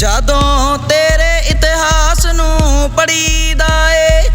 ਜਦੋਂ ਤੇਰੇ ਇਤਿਹਾਸ ਨੂੰ ਪੜੀਦਾ ਏ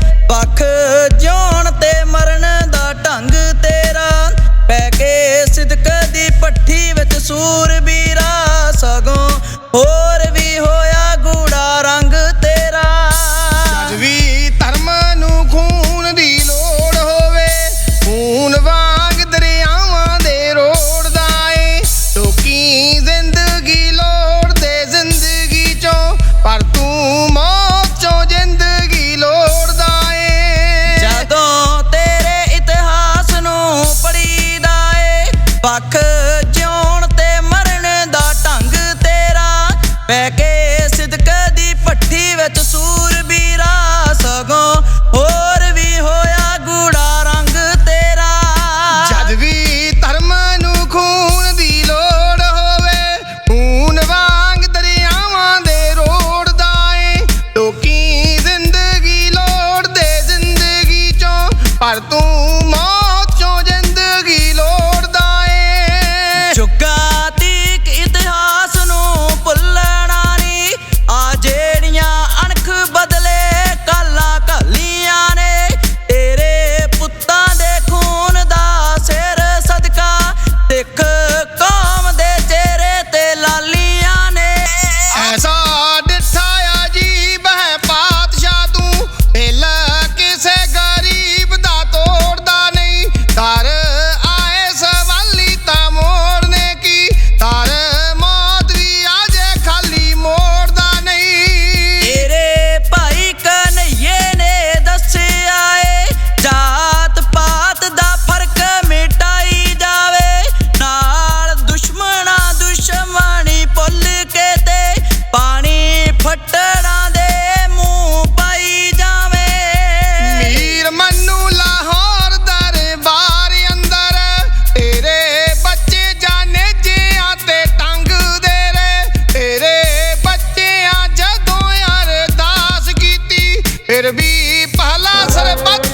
তোমার फिर भी पहला सर पग